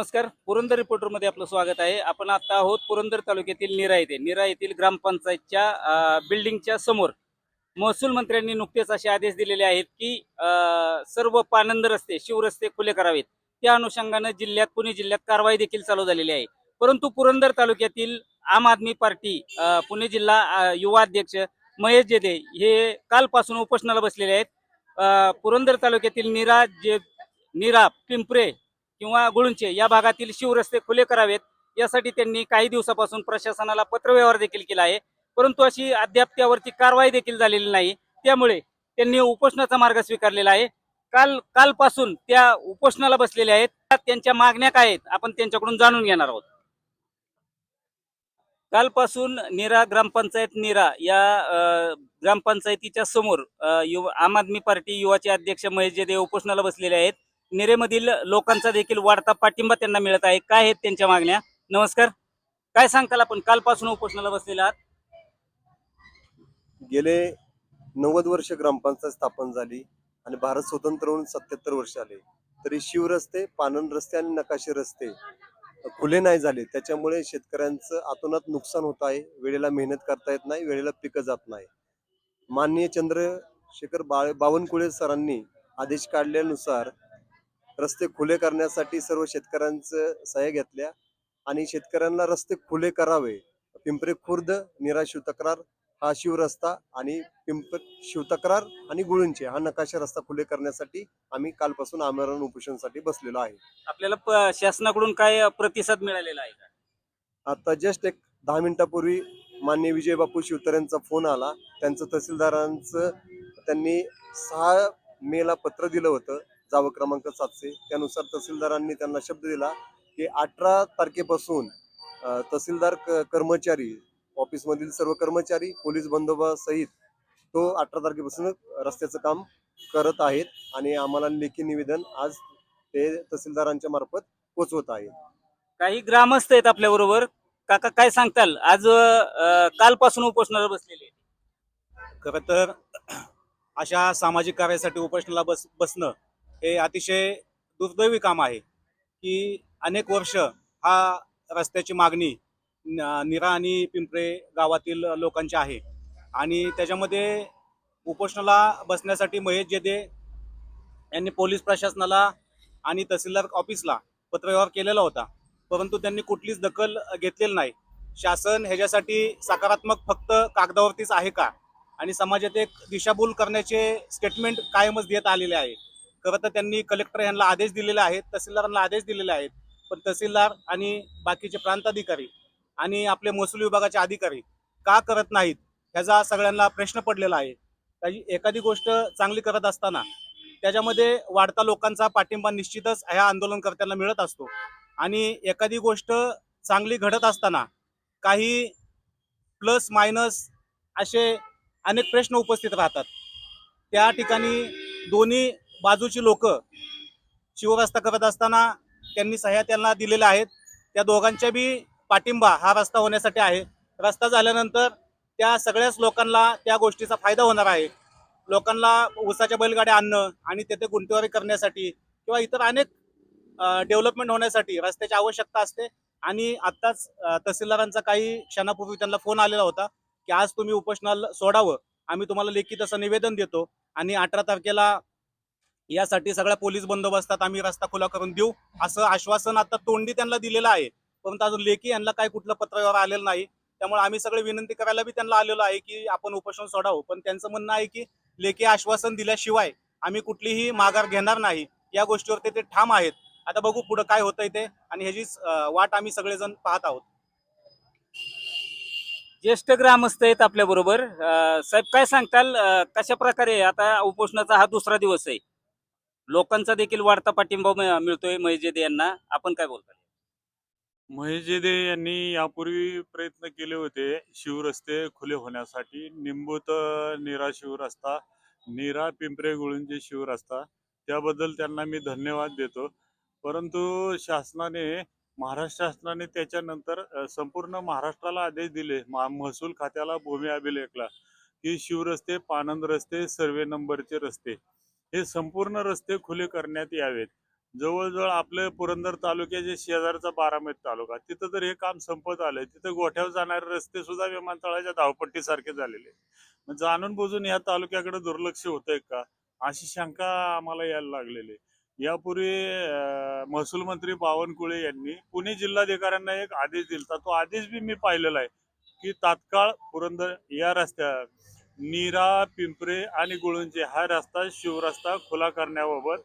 नमस्कार. पुरंदर रिपोर्टरमध्ये आपलं स्वागत आहे. आपण आता आहोत पुरंदर तालुक्यातील निरा येथे. निरा येथील ग्रामपंचायतच्या बिल्डिंगच्या समोर महसूल मंत्र्यांनी नुकतेच असे आदेश दिलेले आहेत की सर्व पानंद रस्ते शिवरस्ते खुले करावेत. त्या अनुषंगानं जिल्ह्यात पुणे जिल्ह्यात कारवाई देखील चालू झालेली आहे. परंतु पुरंदर तालुक्यातील आम आदमी पार्टी पुणे जिल्हा युवा अध्यक्ष महेश जेदे हे कालपासून उपोषणाला बसलेले आहेत. पुरंदर तालुक्यातील निरा जे निरा पिंपरे किंवा गुळुंचे या भागातील शिवरस्ते खुले करावेत. यासाठी त्यांनी काही दिवसापासून प्रशासनाला पत्रव्यवहार देखील केला आहे. परंतु अशी अद्याप त्यावरती कारवाई देखील झालेली नाही. त्यामुळे त्यांनी उपोषणाचा मार्ग स्वीकारलेला आहे. काल कालपासून त्या उपोषणाला बसलेल्या आहेत. त्यांच्या मागण्या काय आहेत आपण त्यांच्याकडून जाणून घेणार आहोत. कालपासून निरा ग्रामपंचायत निरा या ग्रामपंचायतीच्या समोर युवा आम आदमी पार्टी युवाचे अध्यक्ष महेश जेदे उपोषणाला बसलेले आहेत. निरेमधील लोकांचा देखील वाढता पाठिंबा त्यांना मिळत आहे. काय आहेत त्यांच्या मागण्या? नमस्कार. काय सांगताल आपण? कालपासून उपोषणाला बसलेला आहात. गेले नव्वद वर्ष ग्रामपंचायत स्थापन झाली आणि भारत स्वतंत्र होऊन सत्याहत्तर वर्ष आले. तरी शिव रस्ते पानन रस्ते आणि नकाशे रस्ते खुले नाही झाले. त्याच्यामुळे शेतकऱ्यांचं आतोनात नुकसान होत आहे. वेळेला मेहनत करता येत नाही वेळेला पिकं जात नाही. माननीय चंद्रशेखर बाळ बावनकुळे सरांनी आदेश काढल्यानुसार रस्ते खुले करण्यासाठी सर्व शेतकऱ्यांचं सह्या घेतल्या आणि शेतकऱ्यांना रस्ते खुले करावे. पिंपरे खुर्द निरा शिवतक्रार हा शिवरस्ता आणि पिंप शिवतक्रार आणि गुळूंचे हा नकाशा रस्ता खुले करण्यासाठी आम्ही कालपासून आमरण उपोषणासाठी बसलेलो आहे. आपल्याला प- शासनाकडून काय प्रतिसाद मिळालेला आहे का? आता जस्ट एक दहा मिनिटापूर्वी मान्य विजय बापू शिवतरेंचा फोन आला. त्यांचं तहसीलदारांचं त्यांनी सहा मेला पत्र दिलं होतं. जावं क्रमांक सातशे त्यानुसार तहसीलदारांनी त्यांना शब्द दिला की अठरा तारखेपासून तहसीलदार कर्मचारी ऑफिसमधील सर्व कर्मचारी पोलीस बंदोबस्त सहित तो अठरा तारखेपासून रस्त्याचं काम करत आहेत आणि आम्हाला लेखी निवेदन आज ते तहसीलदारांच्या मार्फत पोचवत आहे. काही ग्रामस्थ आहेत आपल्या बरोबर काका काय सांगताल? आज कालपासून उपोषणाला बसलेले. खरं तर अशा सामाजिक कार्यासाठी उपोषणाला बस बसणं हे अतिशय दुर्दैवी काम आहे की अनेक वर्ष हा रस्त्याची मागणी न- निरा आणि पिंपरे गावातील लोकांची आहे. आणि त्याच्यामध्ये उपोषणाला बसण्यासाठी महेश जेदे यांनी पोलीस प्रशासनाला आणि तहसीलदार ऑफिसला पत्रव्यवहार केलेला होता. परंतु त्यांनी कुठलीच दखल घेतलेली नाही. शासन ह्याच्यासाठी सकारात्मक फक्त कागदावरतीच आहे का? आणि समाजात एक दिशाभूल करण्याचे स्टेटमेंट कायमच देत आलेले आहे. खरं तर त्यांनी कलेक्टर यांना आदेश दिलेले आहेत तहसीलदारांना आदेश दिलेले आहेत. पण तहसीलदार आणि बाकीचे प्रांताधिकारी आणि आपले महसूल विभागाचे अधिकारी का करत नाहीत ह्याचा सगळ्यांना प्रश्न पडलेला आहे. त्याची एखादी गोष्ट चांगली करत असताना त्याच्यामध्ये वाढता लोकांचा पाठिंबा निश्चितच ह्या आंदोलनकर्त्यांना मिळत असतो. आणि एखादी गोष्ट चांगली घडत असताना काही प्लस मायनस असे अनेक प्रश्न उपस्थित राहतात. त्या ठिकाणी दोन्ही बाजूची लोक शिवरस्ता करत असताना त्यांनी सह्या त्यांना दिलेल्या आहेत. त्या दोघांच्या बी पाठिंबा हा रस्ता होण्यासाठी आहे. रस्ता झाल्यानंतर त्या सगळ्याच लोकांना त्या गोष्टीचा फायदा होणार आहे. लोकांना ऊसाच्या बैलगाड्या आणणं आणि तेथे गुंतवारी करण्यासाठी किंवा इतर अनेक डेव्हलपमेंट होण्यासाठी रस्त्याची आवश्यकता असते. आणि आत्ताच तहसीलदारांचा काही क्षणापूर्वी त्यांना फोन आलेला होता की आज तुम्ही उपोषणाला सोडावं. आम्ही तुम्हाला लेखी तसं निवेदन देतो आणि अठरा तारखेला यासाठी सगळ्या पोलीस बंदोबस्तात आम्ही रस्ता खुला करून देऊ. असं आश्वासन आता तोंडी त्यांना दिलेलं आहे. परंतु अजून लेखी यांना काही कुठलं पत्रव्यवहार आलेलं नाही. त्यामुळे आम्ही सगळे विनंती करायला बी त्यांना आलेलो आहे की आपण उपोषण सोडावं. पण त्यांचं म्हणणं आहे की लेखी आश्वासन दिल्याशिवाय आम्ही कुठलीही माघार घेणार नाही. या गोष्टीवर ते ठाम आहेत. आता बघू पुढे काय होतंय ते आणि ह्याची वाट आम्ही सगळेजण पाहत आहोत. ज्येष्ठ ग्रामस्थ आहेत आपल्या बरोबर साहेब काय सांगताल? कशा प्रकारे आता उपोषणाचा हा दुसरा दिवस आहे? लोकांचा देखील वाढता पाठिंबा मिळतोय महेजेदे यांना. आपण काय बोलता महेजेदे यांनी यापूर्वी प्रयत्न केले होते शिवरस्ते खुले होण्यासाठी. निंबूत निरा शिवरस्ता निरा पिंपरे गुळूंचे शिवरस्ता त्याबद्दल त्यांना मी धन्यवाद देतो. परंतु शासनाने महाराष्ट्र शासनाने त्याच्यानंतर संपूर्ण महाराष्ट्राला आदेश दिले महसूल खात्याला भूमी अभिलेखला की शिवरस्ते पानंद रस्ते सर्वे नंबरचे रस्ते. हे संपूर्ण रस्ते खुले करण्यात यावेत. जवळजवळ आपले पुरंदर तालुक्याचे शेजारचा बारामती तालुका तिथं तर हे काम संपत आलंय. तिथं गोठ्यावर जाणारे रस्ते सुद्धा विमानतळाच्या धावपट्टीसारखे झालेले जाणून बुजून या तालुक्याकडे दुर्लक्ष होतंय का? अशी शंका आम्हाला यायला लागलेली आहे. यापूर्वी महसूल मंत्री बावनकुळे यांनी पुणे जिल्हाधिकाऱ्यांना एक आदेश दिला तो आदेश बी मी पाहिलेला आहे की तात्काळ पुरंदर या रस्त्या नीरा पिंपरे आणि गुळुंचे हा रस्ता शिवरस्ता खुला करण्याबाबत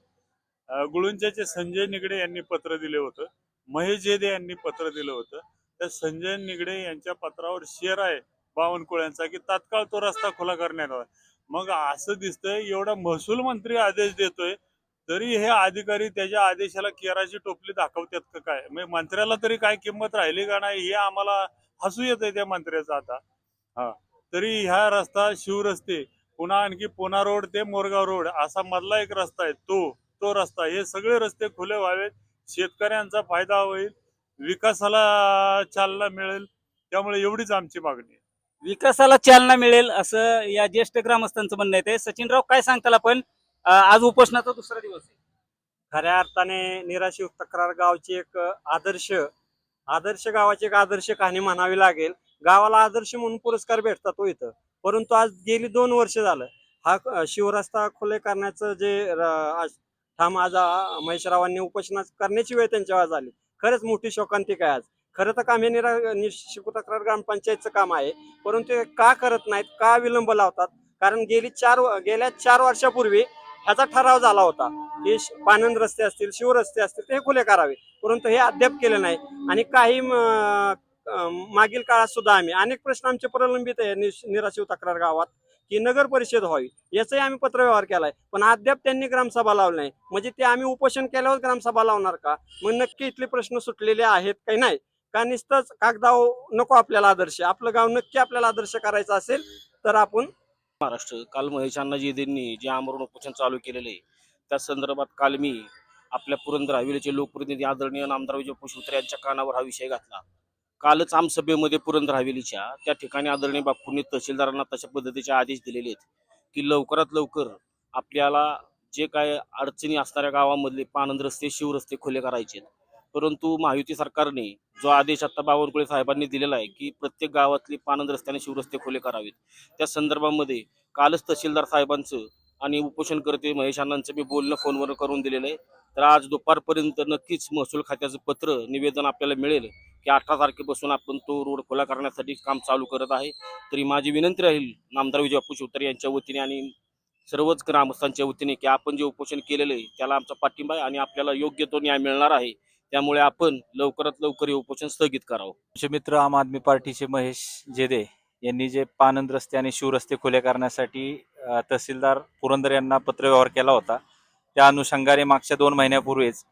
गुळुंच्याचे संजय निगडे यांनी पत्र दिले होतं. महेश जेदे यांनी पत्र दिलं होतं. त्या संजय निगडे यांच्या पत्रावर शेर आहे बावनकुळ्यांचा की तात्काळ तो रस्ता खुला करण्यात आला. मग असं दिसतंय एवढा महसूल मंत्री आदेश देतोय तरी हे अधिकारी त्याच्या आदेशाला केराची टोपली दाखवतात का काय? म्हणजे मंत्र्याला तरी काय किंमत राहिली का नाही हे आम्हाला हसू येतंय त्या मंत्र्याचं आता. हा. तरी ह्या रस्ता शिवरस्ते पुन्हा आणखी पुणा रोड ते मोरगाव रोड असा मधला एक रस्ता आहे. तो तो रस्ता. हे सगळे रस्ते खुले व्हावेत. शेतकऱ्यांचा फायदा होईल. विकासाला चालना मिळेल. त्यामुळे एवढीच आमची मागणी आहे. विकासाला चालना मिळेल असं या ज्येष्ठ ग्रामस्थांचं म्हणणं आहे ते. सचिनराव काय सांगताल आपण? आज उपोषणाचा दुसरा दिवस आहे. खऱ्या अर्थाने निराशिव तक्रार गावची एक आदर्श आदर्श गावाची एक आदर्श कहाणी म्हणावी लागेल. गावाला आदर्श म्हणून पुरस्कार भेटतात तो इथं. परंतु आज गेली दोन वर्ष झालं. हा शिवरस्ता खुले करण्याचं जे ठाम आज महेशरावांनी उपोषणा करण्याची वेळ त्यांच्या आज आली. खरंच मोठी शोकांतिका आहे आज. खरं तर काम हे निरा निशिव तक्रार ग्रामपंचायतचं काम आहे. परंतु का करत नाहीत का विलंब लावतात? कारण गेली चार गेल्या चार वर्षापूर्वी ह्याचा ठराव झाला होता. की पानंद रस्ते असतील शिवरस्ते असतील ते खुले करावे. परंतु हे अद्याप केले नाही. आणि काही मागील काळात सुद्धा आम्ही अनेक प्रश्न आमचे प्रलंबित आहे निराशिव तक्रार गावात की नगर परिषद व्हावी याचाही आम्ही पत्रव्यवहार केलाय. पण अद्याप त्यांनी ग्रामसभा लावली नाही. म्हणजे ते आम्ही उपोषण केल्यावर ग्रामसभा लावणार का? मग नक्की इथले प्रश्न सुटलेले आहेत काही नाही? का नुसतंच कागदाव नको आपल्याला आदर्श? आपलं गाव नक्की आपल्याला आदर्श करायचं असेल तर आपण महाराष्ट्र काल महेश अण्णाजींनी जे आमरण उपोषण चालू केलेले आहे, त्या संदर्भात काल मी आपल्या पुरंदर हवेलीचे लोकप्रतिनिधी आदरणीय नामदार विजय पुष्पत्र यांच्या कानावर हा विषय घातला. कालच आमसभेमध्ये पुरंदर हवेलीच्या त्या ठिकाणी आदरणीय बापूंनी तहसीलदारांना तशा पद्धतीचे आदेश दिलेले आहेत की लवकरात लवकर आपल्याला जे काय अडचणी असणाऱ्या गावामधले पानंद रस्ते शिवरस्ते खुले करायचे परंतु महायुती सरकारने जो आदेश आता बावनकुळे साहेबांनी दिलेला आहे की प्रत्येक गावातली पानंद रस्त्याने शिवरस्ते खुले करावेत. त्या संदर्भामध्ये कालच तहसीलदार साहेबांचं आणि उपोषणकर्ते महेश अण्णांचं मी बोलणं फोनवर करून दिलेलं आहे. तर आज दुपारपर्यंत नक्कीच महसूल खात्याचं पत्र निवेदन आपल्याला मिळेल. की अठरा तारखेपासून आपण तो रोड खुला करण्यासाठी काम चालू करत आहे. तरी माझी विनंती राहील नामदार विजय बापू शिवतर यांच्या वतीने आणि सर्वच ग्रामस्थांच्या वतीने की आपण जे उपोषण केलेलं आहे त्याला आमचा पाठिंबा आहे आणि आपल्याला योग्य तो न्याय मिळणार आहे. त्यामुळे आपण लवकरात लवकर हे उपोषण स्थगित करावं. मित्र आम आदमी पार्टीचे महेश जेदे यांनी जे पानंद रस्ते आणि शिवरस्ते खुले करण्यासाठी तहसीलदार पुरंदर यांना पत्रव्यवहार केला होता. त्या अनुषंगाने मागच्या दोन महिन्यापूर्वीच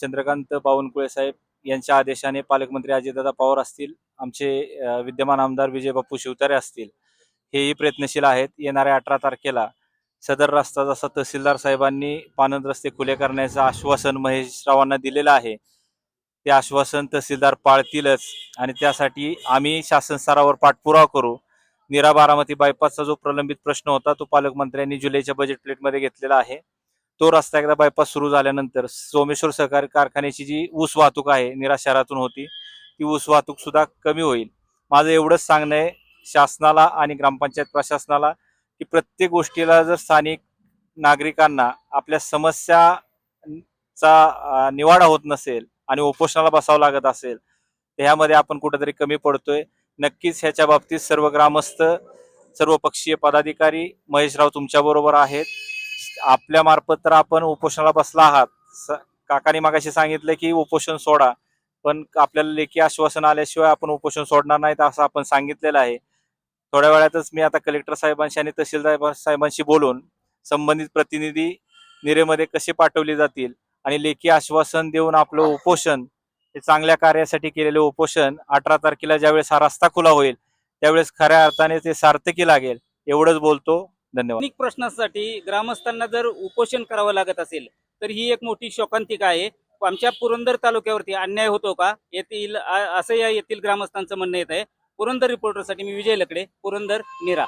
चंद्रकांत बावनकुळे साहेब यांच्या आदेशाने पालकमंत्री अजितदादा पवार असतील आमचे विद्यमान आमदार विजय बाप्पू शिवतारे असतील हेही प्रयत्नशील आहेत. येणाऱ्या अठरा तारखेला सदर रस्ता जसा तहसीलदार साहेबांनी पानंद रस्ते खुले करण्याचं आश्वासन महेश रावांना दिलेलं आहे. ते आश्वासन तहसीलदार पाळतीलच आणि त्यासाठी आम्ही शासन स्तरावर पाठपुरावा करू. निरा बारामती बायपासचा जो प्रलंबित प्रश्न होता तो पालकमंत्र्यांनी जुलैच्या बजेट प्लेटमध्ये घेतलेला आहे. तो रस्ता एकदा बायपास सुरू झाल्यानंतर सोमेश्वर सहकारी कारखान्याची जी ऊस वाहतूक आहे निरा शहरातून होती ती ऊस वाहतूक सुद्धा कमी होईल. माझं एवढंच सांगणं आहे शासनाला आणि ग्रामपंचायत प्रशासनाला की प्रत्येक गोष्टीला जर स्थानिक नागरिकांना आपल्या समस्याचा निवाडा होत नसेल आणि उपोषणाला बसावं लागत असेल तर ह्यामध्ये आपण कुठेतरी कमी पडतोय. नक्कीच ह्याच्या बाबतीत सर्व ग्रामस्थ सर्व पक्षीय पदाधिकारी महेशराव तुमच्याबरोबर आहेत. आपल्या मार्फत तर आपण उपोषणाला बसला आहात. काकाने मागाशी सांगितलं की उपोषण सोडा. पण आपल्याला लेखी आश्वासन आल्याशिवाय आपण उपोषण सोडणार नाहीत असं आपण सांगितलेलं आहे. थोड्या वेळातच मी आता कलेक्टर साहेबांशी आणि तहसीलदार साहेबांशी बोलून संबंधित प्रतिनिधी निरेमध्ये कसे पाठवले जातील आणि लेखी आश्वासन देऊन आपलं उपोषण हे चांगल्या कार्यासाठी केलेले उपोषण अठरा तारखेला ज्यावेळेस हा रस्ता खुला होईल त्यावेळेस खऱ्या अर्थाने ते सार्थकी लागेल एवढंच बोलतो. धन्यवाद. अनेक प्रश्नासाठी ग्रामस्थांना जर उपोषण करावं लागत असेल तर ही एक मोठी शोकांतिका आहे. आमच्या पुरंदर तालुक्यावरती अन्याय होतो का? येथील असं या येथील ग्रामस्थांचं म्हणणं येत आहे. पुरंदर रिपोर्टरसाठी मी विजय लकडे पुरंदर निरा.